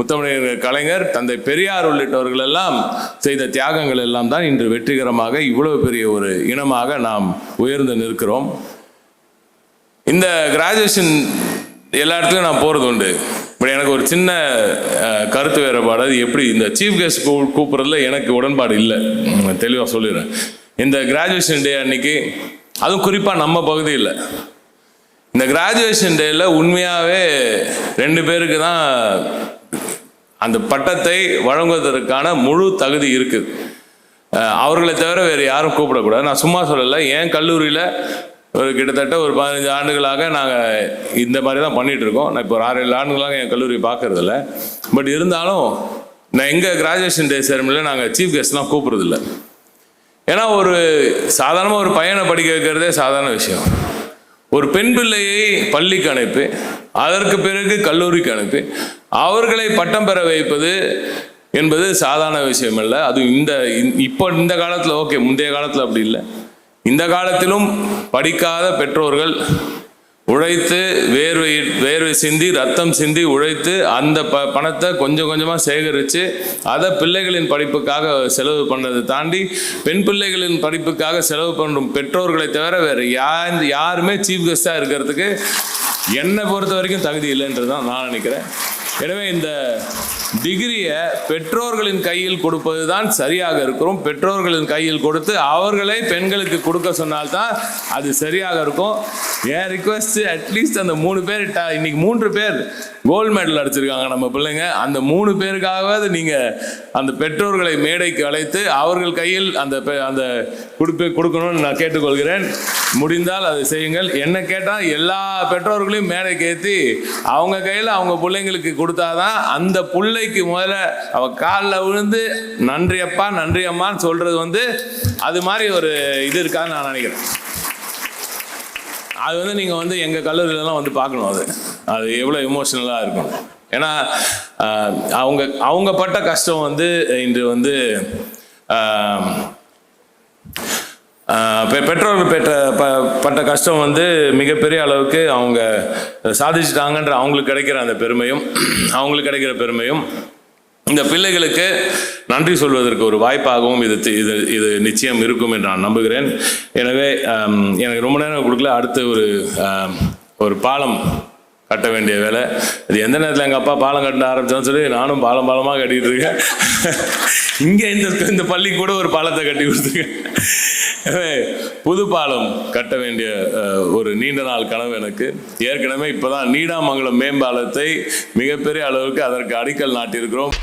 முத்தமிழர் கலைஞர் தந்தை பெரியார் உள்ளிட்டவர்கள் எல்லாம் செய்த தியாகங்கள் எல்லாம் தான் இன்று வெற்றிகரமாக இவ்வளவு பெரிய ஒரு இனமாக நாம் உயர்ந்து நிற்கிறோம். இந்த கிராஜுவேஷன் எல்லா இடத்துலையும் நான் போகிறது உண்டு. பட் எனக்கு ஒரு சின்ன கருத்து வேறுபாடு. அது எப்படி? இந்த சீஃப் கெஸ்ட் கூ கூப்பிட்றதுல எனக்கு உடன்பாடு இல்லை. தெளிவாக சொல்லிடுறேன். இந்த கிராஜுவேஷன் டே அன்னைக்கு அதுவும் குறிப்பாக நம்ம பகுதியில். இந்த கிராஜுவேஷன் டேயில் உண்மையாகவே ரெண்டு பேருக்கு தான் அந்த பட்டத்தை வழங்குவதற்கான முழு தகுதி இருக்குது அவர்களை தவிர வேறு யாரும் கூப்பிடக்கூடாது. நான் சும்மா சொல்லலை. என் கல்லூரியில் ஒரு கிட்டத்தட்ட ஒரு பதினஞ்சு ஆண்டுகளாக நாங்கள் இந்த மாதிரி தான் பண்ணிகிட்ருக்கோம் இருக்கோம். நான் இப்போ ஒரு ஆறு ஏழு ஆண்டுகளாக என் கல்லூரி பார்க்குறதில்ல. பட் இருந்தாலும் நான் எங்கள் கிராஜுவேஷன் டே செரமனியில் நாங்கள் சீஃப் கெஸ்ட்லாம் கூப்பிட்றதில்ல. ஏன்னா ஒரு சாதாரணமாக ஒரு பையனை படிக்க வைக்கிறதே சாதாரண விஷயம். ஒரு பெண் பிள்ளையை பள்ளிக்கு அனுப்பி அதற்கு பிறகு கல்லூரிக்கு அனுப்பி அவர்களை பட்டம் பெற வைப்பது என்பது சாதாரண விஷயம் அல்ல அது இந்த இந்- இப்போ இந்த காலத்தில் ஓகே முந்தைய காலத்தில் அப்படி இல்லை. இந்த காலத்திலும் படிக்காத பெற்றோர்கள் உழைத்து வேர்வை வேர்வை சிந்தி ரத்தம் சிந்தி உழைத்து அந்த ப பணத்தை கொஞ்சம் கொஞ்சமாக சேகரித்து அதை பிள்ளைகளின் படிப்புக்காக செலவு பண்ணதை தாண்டி பெண் பிள்ளைகளின் படிப்புக்காக செலவு பண்ணும் பெற்றோர்களை தவிர வேறு யார் யாருமே சீஃப் கெஸ்டாக இருக்கிறதுக்கு என்னை பொறுத்த வரைக்கும் தகுதி இல்லைன்றது தான் நான் நினைக்கிறேன். எனவே இந்த டிகிரியை பெற்றோர்களின் கையில் கொடுப்பது தான் சரியாக இருக்கிறோம் பெற்றோர்களின் கையில் கொடுத்து அவர்களே பெண்களுக்கு கொடுக்க சொன்னால்தான் அது சரியாக இருக்கும். என் ரிக்வஸ்ட் அட்லீஸ்ட் அந்த மூணு பேர் ட- இன்னைக்கு மூன்று பேர் கோல்டு மெடல் அடிச்சிருக்காங்க நம்ம பிள்ளைங்க. அந்த மூணு பேருக்காகவாவது நீங்கள் அந்த பெற்றோர்களை மேடைக்கு அழைத்து அவர்கள் கையில் அந்த பெ- அந்த கொடுப்பே கொடுக்கணும்னு நான் கேட்டுக்கொள்கிறேன். முடிந்தால் அதை செய்யுங்கள். என்ன கேட்டால் எல்லா பெற்றோர்களையும் மேடைக்கு ஏற்றி அவங்க கையில் அவங்க பிள்ளைங்களுக்கு கொடுத்தாதான் அந்த பிள்ளைக்கு முதல்ல அவள் காலில் விழுந்து நன்றி அப்பா நன்றி அம்மான்னு வந்து அது மாதிரி ஒரு இது இருக்கான்னு நான் நினைக்கிறேன். அது வந்து நீங்கள் வந்து எங்கள் கல்லூரியிலலாம் வந்து பார்க்கணும் அது. அது எவ்வளோ எமோஷ்னலாக இருக்கும். ஏன்னா அவங்க அவங்க பட்ட கஷ்டம் வந்து இன்று வந்து பெற்றோர்கள் பெற்ற ப பட்ட கஷ்டம் வந்து மிகப்பெரிய அளவுக்கு அவங்க சாதிச்சிட்டாங்கன்ற அவங்களுக்கு கிடைக்கிற அந்த பெருமையும் அவங்களுக்கு கிடைக்கிற பெருமையும் இந்த பிள்ளைகளுக்கு நன்றி சொல்வதற்கு ஒரு வாய்ப்பாகவும் இது தி- இது இது நிச்சயம் இருக்கும் என்று நான் நம்புகிறேன். எனவே எனக்கு ரொம்ப நேரம் கொடுக்கல. அடுத்து ஒரு ஒரு பாலம் கட்ட வேண்டிய வேலை. இது எந்த நேரத்தில் எங்கள் அப்பா பாலம் கட்ட ஆரம்பிச்சோன்னு சொல்லி நானும் பாலம் பாலமாக கட்டிட்டு இருக்கேன். இங்கே இந்த இந்த பள்ளி கூட ஒரு பாலத்தை கட்டி கொடுத்துருக்கேன். புது பாலம் கட்ட வேண்டிய ஒரு நீண்ட நாள் கனவு எனக்கு. ஏற்கனவே இப்போதான் நீடாமங்கலம் மேம்பாலத்தை மிகப்பெரிய அளவுக்கு அதற்கு அடிக்கல் நாட்டியிருக்கிறோம்.